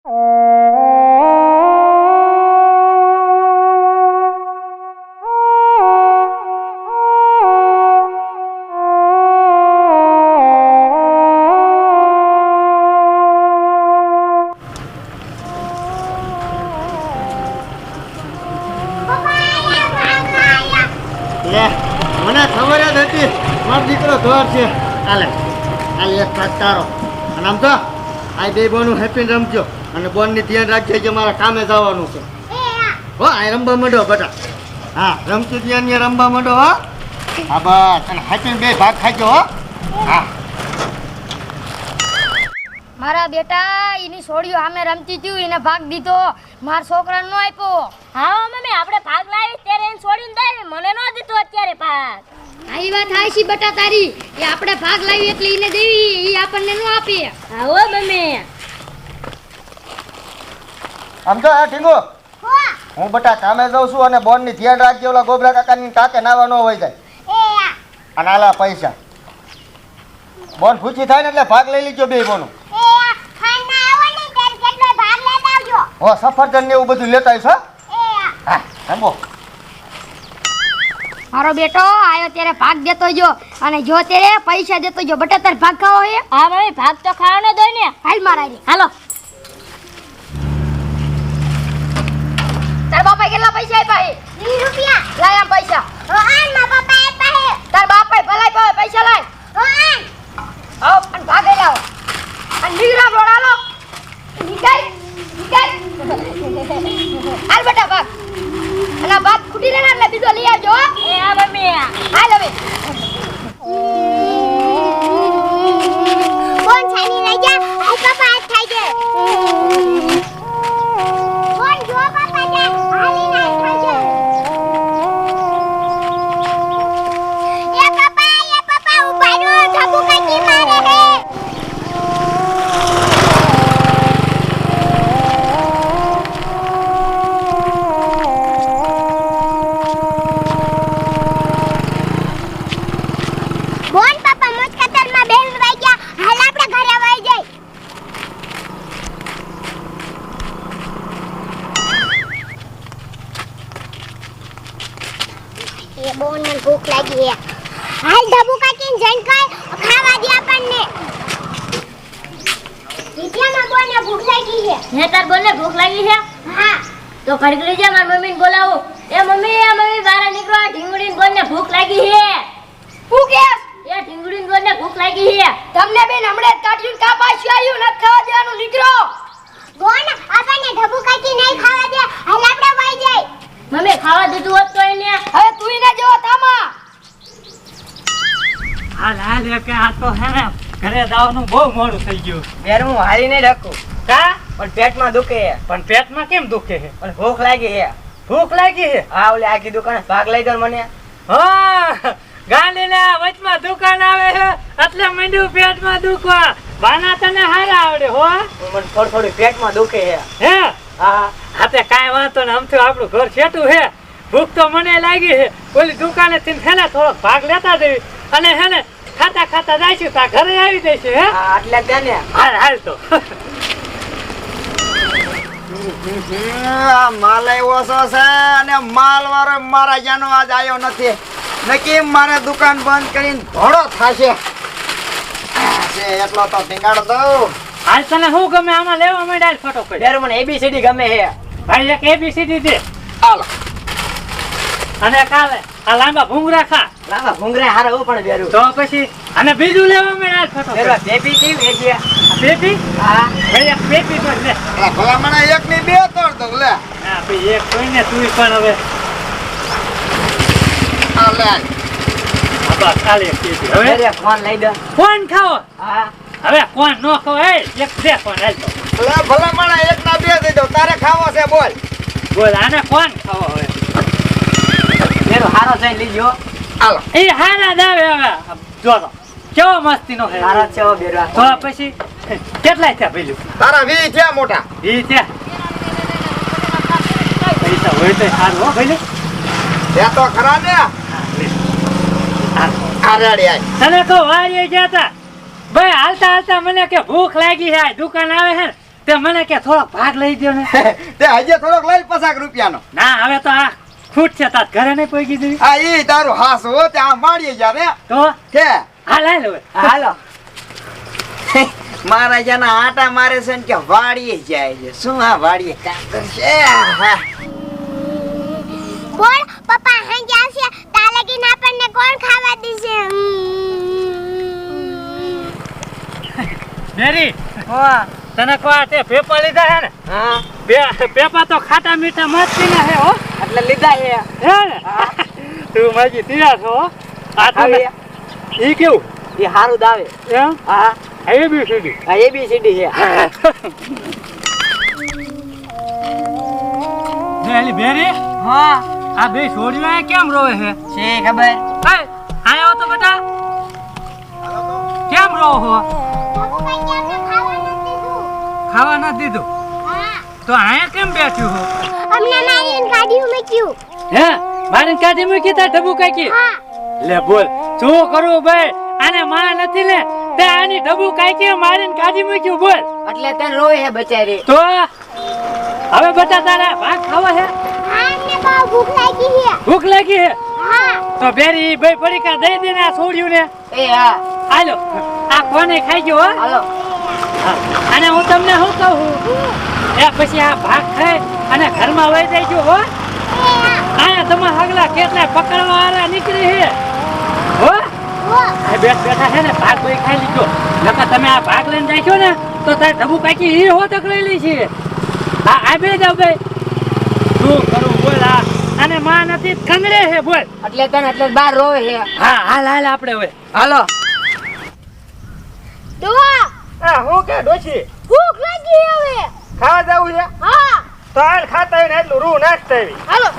લે, મને ખબર જ હતી. મારો દીકરો ધોર છે. કાલે હાલે, એક તારો. અને આમ આ બે બોનું હેપી રમજો. અને બોનની ધ્યાન રાખજે જે મારા કામે જવાનું છે. હો આ રમવા માંડો બેટા. હા રમતું ત્યાં ને રમવા માંડો હો. હા બસ. અને હેપી બે ભાગ ખાજો હો. હા. મારા બેટા એની છોડીઓ સામે રમતી હતી એને ભાગ દીધો. મારા છોકરાને નો આપ્યો. હા મમ્મી આપણે ભાગ લાવી ત્યારે એને છોડીને દે મને નો દીધો અત્યારે ભાગ. આ વાત થાય છે બેટા તારી. એ આપણે ભાગ લાવી એટલે એને દેવી એ આપણને નો આપે. હા હો મમ્મી. આમ હા આ ઢીંગો. હું. બટા કામે જાઉં છું અને બોનની ધ્યાન રાખજે ઓલા ગોબરા કાકાની ટાકે નાવા ન હોય જાય. અને આલા પૈસા. બોન ખુશી થાય ને એટલે ભાગ લઈ લીજો બે બોનું. હો સફરજન ને એવું બધું લેતા આવીશ હો. મારો બેટો આયો ત્યારે ભાગ દેતો જો. અને જો ત્યારે પૈસા દેતો જો. બેટા તાર ભાગ ખાવો હે? હા ભાઈ ભાગ તો ખાવાનો દો ને. હાલ મારા રે હાલો તાર બાપાએ કેટલા પૈસા આપ્યા હે લાય આમ પૈસા તાર બાપાએ ભલાઈ પાવે પૈસા લાય આવ અને ભાગે લાવો અને નીકળા રોડ હાલો નીકળ નીકળ હાલ બેટા ભાગ અને આ ભાગ ખૂટી લેના એટલે બીજો લઈ આવજો હો. મમ્મી હાલ હવે. ને ભૂખ લાગી હે હાલ ડબુ કાકીને જઈને ખાવા દે આપણને. વિદ્યામાં બોને ભૂખ લાગી હે હે તાર બોલને ભૂખ લાગી છે? હા. તો કડકડી લઈ જા મારી મમ્મીને બોલાવો. એ મમ્મી એ મમ્મી બહાર નીકળો આ ઢીંગડીને બોલને ભૂખ લાગી છે. હું કેસ એ ઢીંગડીને બોલને ભૂખ લાગી છે તમને બેન હમણાં જ કાઢ્યું ને કાપા આવ્યું નથી ખાવા દેવાનું નીકળો બોન આપણને ડબુ કાકી નહીં ખાવા દે હાલ આપણે વઈ જઈ મમ્મી ખાવા દીધું હોત તો એને હવે તું ને જો તામા હાલ હાલ કે આ તો હે ને ઘરે જવાનું બહુ મોડું થઈ ગયું. બેર હું હારી નહીં રાખું. કા? પણ પેટમાં દુખે છે પણ પેટમાં કેમ દુખે છે પણ ભૂખ લાગી છે ભૂખ લાગી છે આ ઓલી આખી દુકાને ભાગ લઈ દો મને. હા ગાંધીને વચમાં દુકાન આવે છે એટલે મંડ્યું પેટમાં દુખવા. બાના તને હારા આવડે હો? મને થોડી થોડી પેટમાં દુખે હે. હા? હાથે કાંઈ વાંધો ને આમથી આપણું ઘર છેટું છે ભૂખ તો મને લાગી છે ઓલી દુકાને થી થોડોક ભાગ લેતા દેવી અને હે ને ખાતા ખાતા જઈશું તા ઘરે આવી જઈશું હે? એટલે ત્યાં ને હાલ હાલ તો. આ માલ આવ્યો છો છે અને માલ વાળો મારા જાનો આજ આવ્યો નથી. નક્કી મારે દુકાન બંધ કરીને ધોળો થશે? એટલો તો ટીંગાડ દઉં. હાલ તને શું ગમે? આમાં લેવા માંડ્યા ફટોફટ. બેર મને એબીસીડી ગમે હે ભાઈ એક એબીસીડી દે. હાલ. અને કાલે આ લાંબા ભૂંગરા ખા. લાંબા ભૂંગરા હારા હું પણ બેરું. તો પછી અને બીજું લેવા માંડ્યા બેરવા ફટોફટ બેબી કી છે બેબી હા ભઈ બેબી તો લે. આ ભલામણા એક ની બે તોડ દો લે. હા ભઈ એક કોઈ ને તું પણ હવે. આ લે. આબા ખાલી બેબી હવે? બેરે ફોન લઈ દો. કોણ ખાવો. હા. હવે કોણ નો ખાવો એ એક બે કોણ હાલ તો. ભલામણા એક ના બે દઈ દો તારે ખાવો છે બોલ. બોલ આને કોણ ખાવો હવે. હારો જઈને લીજો હાલો. એ હારા આવે હવે. જો તો. કેવો મસ્તી નો હારો બેરવા તો પછી કેટલાય થયા પેલું તારા વી છે મોટા. ઈ થયા. પૈસા હોય તો સારું હો ભાઈ તે તો ખરા ને. તને કહું વારીએ ગયા તા. ભાઈ હાલતા હાલતા મને કે ભૂખ લાગી છે દુકાન આવે છે ને તે મને કે થોડોક ભાગ લઈ દો ને. તે હજે થોડોક લઈ પચાસ રૂપિયાનો. ના હવે તો આ ખૂટ છે તાત ઘરે નહીં પહોંચી દેવી આ એ તારું હાસ હો ત્યાં માડીએ જ્યારે તો? કે? હા લાય લે હવે. હાલો. મારા જેના આટા મારે છે ને કે વાડીએ જાય છે. શું આ વાડીએ કામ કરશે. બોલ પપ્પા હાંજે આવશે ના પણ ને કોણ ખાવા દેશે? મેરી તને કો આ તે પેપર લીધા હે ને? હા. બે પેપર તો ખાટા મીઠા મસ્તી ના હે હો. એટલે લીધા છે હે ને? તું માજી તીરા છો? આ તો ઈ કેવું? એ હારું દાવે એમ હા? એ બી સીડી હા એ બી સીડી છે. બેલી બેરી હા. આ બે છોડીઓ કેમ રોવે છે? છે ખબર. એ આયો તો બેટા. કેમ રોવો હો ખાવા ના દીધું? તો અહીંયા કેમ બેઠ્યું હો? અમને મારી ગાડી મૂક્યું. હે? મારી ગાડી મૂકી તા ઢબુ કાકી લે બોલ શું કરું ભાઈ? આને માં નથી લે. તે આની ઢબુ કાકી મારીને કાઢી મૂક્યું બોલ. એટલે તે રોય હે બચારી. તો હવે બેટા તારા ભાગ ખાવા હે? ભૂખ લાગી હે ભૂખ લાગી હે? તો બેરી ભાઈ પડીકા દઈ દે ને આ છોડ્યું ને? એ હા. હાલો આ કોને ખાઈ ગયો હો? હાલો. અને હું તમને શું કહું? એ પછી આ ભાગ ખાય અને ઘરમાં વહી જાય ગયો હો. હા આયા તમારા હગલા કેટલા પકડવા વાળા નીકળી હે. હો? હો બેઠ બેઠા છે ને ભાગ કોઈ ખાઈ લીધો. નકર તમે આ ભાગ લઈને જાશો ને તો તારે ઢબુ કાકી ઈ હો તક લઈ લી છે. આ આ બે જાવ બે શું કરું બોલ આ. અને માં નથી કંગડે છે બોલ. એટલે તને એટલે બાર રોય હે. હા હાલ હાલ આપણે હવે. હાલો. ડોહા આ હું કે ડોશી? ભૂખ લાગી હવે. ખાવા જવું છે? હા. તો હાલ ખાતા હોય ને એટલું રૂ નાખતા આવી હાલો.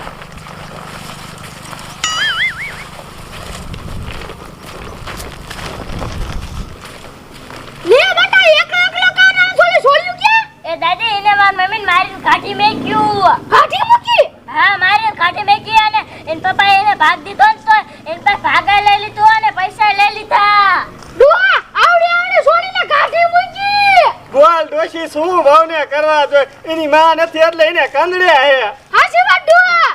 લે બેટા એકલો એકલો કાન આમ છોડી છોડ્યું એ દાદી એને માર કાઢી મેક્યું. કાઢી મૂકી? હા મારીને કાઢી મેકી અને એન પપ્પા એને ભાગ દીધો ને તો એન પાસે ભાગા લઈ લીધું અને પૈસા લઈ લીધા ડોહા આવડે આવડે છોડીને કાઢી મૂકી બોલ ડોશી શું ભાવને કરવા જોઈએ? એની માં નથી એટલે એને કાંદડે આયા હાજી વાત ડોહા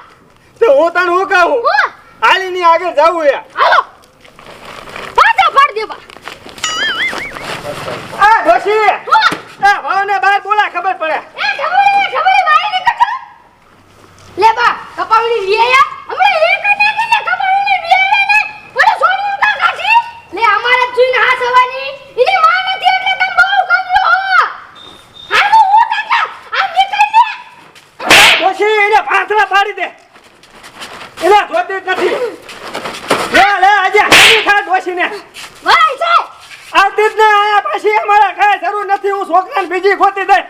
તો હું તને હું કહું? હાલી ની આગળ જાવું યા હાલો. પાછા પાડ દેવા આ ડોશી એ ભાવને બહાર બોલા ખબર પડે. એ ઢબુડી ઢબુડી મારી નીકળો લે બા કપાવડી લીયા હમણે એક નાખીને કપાવણી લીયા ને ઓલે છોડ્યું કા કાઢી લે અમારા જોઈને હા સવાની એની માં નથી એટલે તમે બહુ કમલો હો હાલો હું કાકા આમ નીકળ દે ડોશી એને પાંથરા પાડી દે એને જોતી જ નથી લે લે આજે હાલી ખા ડોશીને વરાઈ જાય આવતી જ ના આયા